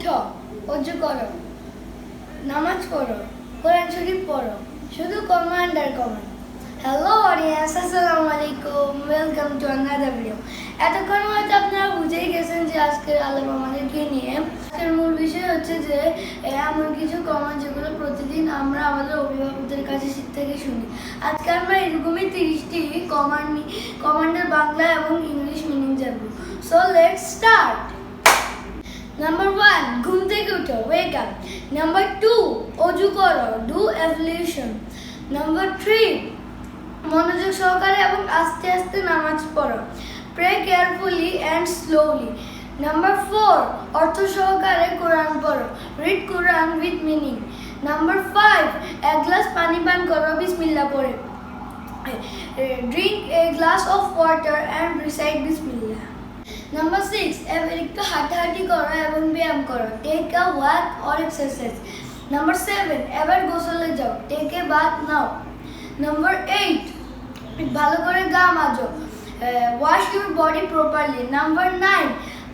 উঠো অজু করো। নামাজ পড়ো, কোরআন শরীফ পড়ো, শুধু কমান্ড আর কমান্ড হ্যালো অডিয়েন্স আসসালামু আলাইকুম ওয়েলকাম টু আনাদার ভিডিও এতক্ষণ হয়তো আপনারা বুঝেই গেছেন যে আজকের আলাপ আমাদেরকে নিয়ে। আজকের মূল বিষয় হচ্ছে যে এমন কিছু কমান্ড যেগুলো প্রতিদিন আমরা আমাদের অভিভাবকদের কাছে থেকে শুনি। আজকে আমরা এরকমই তিরিশটি কমান্ড কমান্ডের বাংলা এবং ইংলিশ মিনিং জানব। So let's start number one ঘুম থেকে উঠো ওয়েক আপ নাম্বার টু অজু করো ডু এভলিউশন নাম্বার থ্রি মনোযোগ সহকারে এবং আস্তে আস্তে নামাজ পড়ো। Pray carefully and slowly number four অর্থ সহকারে কোরআন পড়ো। Read Quran with meaning number five এক গ্লাস পানি পান করো বিসমিল্লা পড়ে। Drink a glass of water and recite Bismillah number six একটু হাঁটাহাঁটি করো এবং ব্যায়াম করো। Take a walk or exercise number seven এবার গোসলে যাও। Take a bath now number eight ভালো করে গা মাজো। Wash your body properly number nine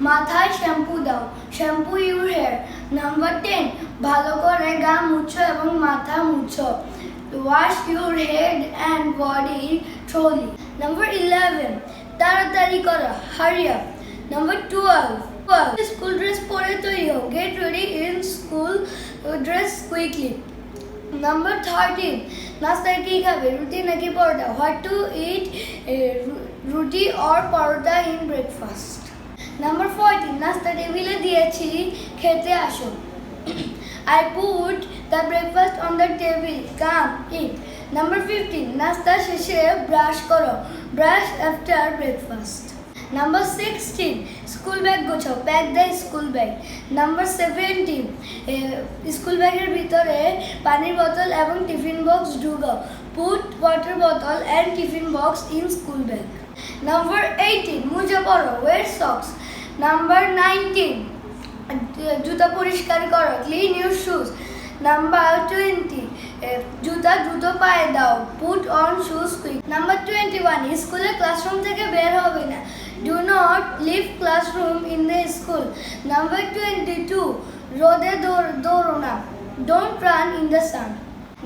মাথায় শ্যাম্পু দাও। Shampoo your hair number ten ভালো করে গা মুছো এবং মাথা মুছো। Wash your head and body thoroughly number eleven তাড়াতাড়ি করো। হারি নাম্বার টুয়েলভ স্কুল ড্রেস পরে তৈরি হও get ready in school dress quickly number thirteen নাস্তায় কী খাবে? রুটি নাকি পরোটা? What to eat roti or paratha in breakfast number fourteen নাস্তা টেবিলে দিয়েছি। খেতে আসো। I put the breakfast on the table. Come, eat. Number 15. নাস্তা শেষে ব্রাশ করো। Brush after breakfast number sixteen school bag গোছাও pack the school bag number seventeen school ব্যাগের ভিতরে পানির বোতল এবং টিফিন বক্স ঢুকাও। Put water bottle and tiffin box in school bag number eighteen মুজা পরো ওয়ের সক্স নাম্বার নাইনটিন জুতা পরিষ্কার করো clean your shoes number twenty জুতা দ্রুত পায়ে দাও put on shoes quick number twenty one স্কুলের ক্লাসরুম থেকে বের হবে না। Classroom in the school number twenty two রোদে দৌড় দৌড়ো না don't run in the sun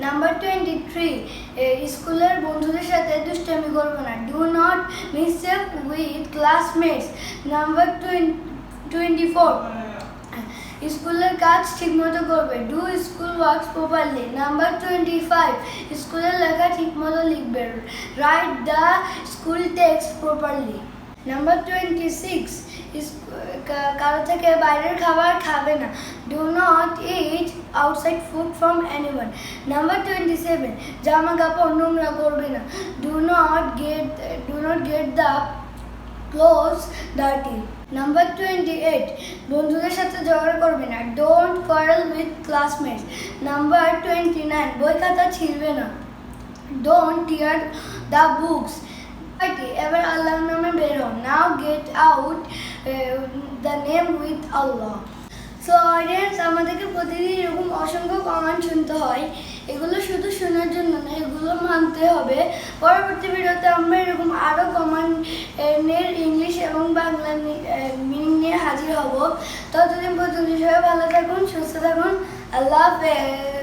number twenty three স্কুলের বন্ধুদের সাথে দুষ্টামি করবে না। Do not mischief with classmates number twenty four স্কুলের কাজ ঠিকমতো করবে। Do school works properly number twenty five স্কুলের লেখা ঠিকমতো লিখবে। Write the school text properly number twenty six কারও থেকে বাইরের খাবার খাবে না। Do not eat outside food from anyone number twenty seven জামা কাপড় নোংরা করবে না। Do not get do not get the clothes dirty number twenty eight বন্ধুদের সাথে ঝগড়া করবে না। Don't quarrel with classmates number twenty nine বই খাতা ছিঁড়বে না। ডোন্ট টিয়ার দ্য বুকস এবার আল্লাহর নামে বেরো নাও get out the name with Allah so audience আমাদেরকে প্রতিদিন এরকম অসংখ্য কমান্ড শুনতে হয়। এগুলো শুধু শোনার জন্য না, এগুলো মানতে হবে। পরবর্তী ভিডিওতে আমরা এরকম আরও কমান্ড এর ইংলিশ এবং বাংলা মিনিং নিয়ে হাজির হব। ততদিন পর্যন্ত সবাই ভালো থাকুন, সুস্থ থাকুন। আল্লাহ হাফেজ।